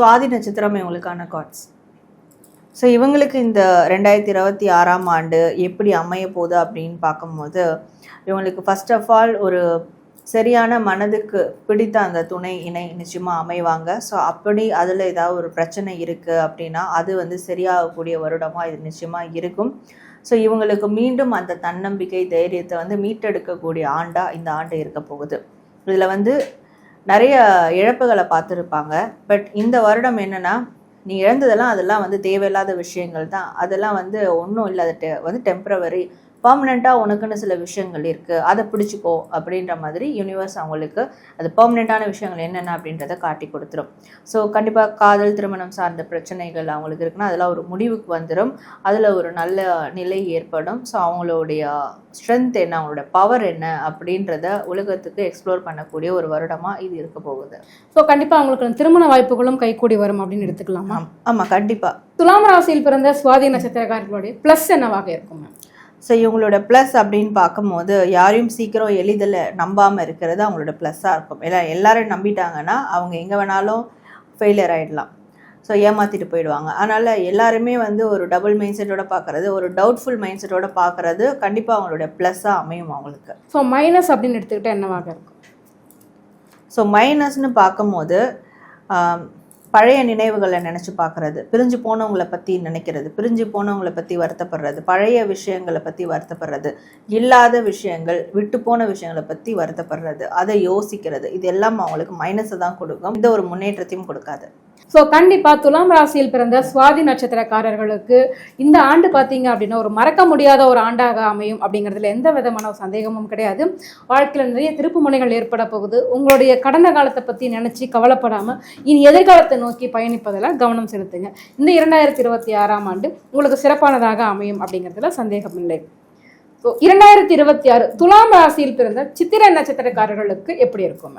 சுவாதி நட்சத்திரம் இவங்களுக்கான cards so இவங்களுக்கு இந்த ரெண்டாயிரத்தி இருபத்தி ஆறாம் ஆண்டு எப்படி அமைய போகுது அப்படின்னு பார்க்கும்போது இவங்களுக்கு ஃபஸ்ட் ஆஃப் ஆல் ஒரு சரியான மனதுக்கு பிடித்த அந்த துணை இணை நிச்சயமாக அமைவாங்க. ஸோ அப்படி அதில் ஏதாவது ஒரு பிரச்சனை இருக்குது அப்படின்னா அது வந்து சரியாகக்கூடிய வருடமாக இது நிச்சயமாக இருக்கும். ஸோ இவங்களுக்கு மீண்டும் அந்த தன்னம்பிக்கை தைரியத்தை வந்து மீட்டெடுக்கக்கூடிய ஆண்டாக இந்த ஆண்டு இருக்க போகுது. இதில் வந்து நிறைய இழப்புகளை பார்த்துருப்பாங்க. பட் இந்த வருடம் என்னென்னா நீ இழந்ததெல்லாம் அதெல்லாம் வந்து தேவையில்லாத விஷயங்கள் தான். அதெல்லாம் வந்து ஒன்றும் இல்லை அது வந்து டெம்ப்ரவரி பர்மனெண்ட்டாக உனக்குன்னு சில விஷயங்கள் இருக்குது அதை பிடிச்சிக்கோ அப்படின்ற மாதிரி யூனிவர்ஸ் அவங்களுக்கு அது பர்மனெண்ட்டான விஷயங்கள் என்னென்ன அப்படின்றத காட்டி கொடுத்துரும். ஸோ கண்டிப்பாக காதல் திருமணம் சார்ந்த பிரச்சனைகள் அவங்களுக்கு இருக்குன்னா அதெல்லாம் ஒரு முடிவுக்கு வந்துடும் அதில் ஒரு நல்ல நிலை ஏற்படும். ஸோ அவங்களுடைய ஸ்ட்ரென்த் என்ன அவங்களோட பவர் என்ன அப்படின்றத உலகத்துக்கு எக்ஸ்ப்ளோர் பண்ணக்கூடிய ஒரு வருடமாக இது இருக்க போகுது. ஸோ கண்டிப்பா அவங்களுக்கு திருமண வாய்ப்புகளும் கைகூடி வரும் அப்படின்னு எடுத்துக்கலாமா? ஆம் ஆமாம் கண்டிப்பாக துலாம் ராசியில் பிறந்த சுவாதி நட்சத்திரக்காரர்களுடைய ப்ளஸ் என்னவாக இருக்கும்? மேம் ஸோ இவங்களோட ப்ளஸ் அப்படின்னு பார்க்கும்போது யாரையும் சீக்கிரம் எளிதில் நம்பாமல் இருக்கிறது அவங்களோட ப்ளஸ்ஸாக இருக்கும். எல்லா எல்லாரும் நம்பிட்டாங்கன்னா அவங்க எங்கே வேணாலும் ஃபெயிலியர் ஆகிடலாம் ஸோ ஏமாற்றிட்டு போயிடுவாங்க. அதனால் எல்லாருமே வந்து ஒரு டபுள் மைண்ட் செட்டோட பார்க்குறது ஒரு டவுட்ஃபுல் மைண்ட் செட்டோட பார்க்குறது கண்டிப்பாக அவங்களோட ப்ளஸ்ஸாக அமையும் அவங்களுக்கு. ஸோ மைனஸ் அப்படின்னு எடுத்துக்கிட்டா என்னவாக இருக்கும்? ஸோ மைனஸ்னு பார்க்கும்போது பழைய நினைவுகளை நினச்சி பார்க்குறது பிரிஞ்சு போனவங்கள பற்றி நினைக்கிறது பிரிஞ்சு போனவங்கள பற்றி வருத்தப்படுறது பழைய விஷயங்களை பற்றி வருத்தப்படுறது இல்லாத விஷயங்கள் விட்டு போன விஷயங்களை பற்றி வருத்தப்படுறது அதை யோசிக்கிறது. இது எல்லாம் அவங்களுக்கு மைனஸை தான் கொடுக்கும். இந்த ஒரு முன்னேற்றத்தையும் கொடுக்காது. ஸோ கண்டிப்பாக துலாம் ராசியில் பிறந்த சுவாதி நட்சத்திரக்காரர்களுக்கு இந்த ஆண்டு பார்த்தீங்க அப்படின்னா ஒரு மறக்க முடியாத ஒரு ஆண்டாக அமையும் அப்படிங்கிறதுல எந்த விதமான சந்தேகமும் கிடையாது. வாழ்க்கையில் நிறைய திருப்பு முனைகள் ஏற்பட போகுது. உங்களுடைய கடந்த காலத்தை பற்றி நினச்சி கவலைப்படாமல் இனி எதிர்காலத்தை நோக்கி பயணிப்பதில் கவனம் செலுத்துங்க. இந்த இரண்டாயிரத்தி இருபத்தி ஆறாம் ஆண்டு உங்களுக்கு சிறப்பானதாக அமையும் அப்படிங்கிறதுல சந்தேகம் இல்லை. ஸோ இரண்டாயிரத்தி இருபத்தி ஆறு துலாம் ராசியில் பிறந்த சித்திரை நட்சத்திரக்காரர்களுக்கு எப்படி இருக்கும் மேம்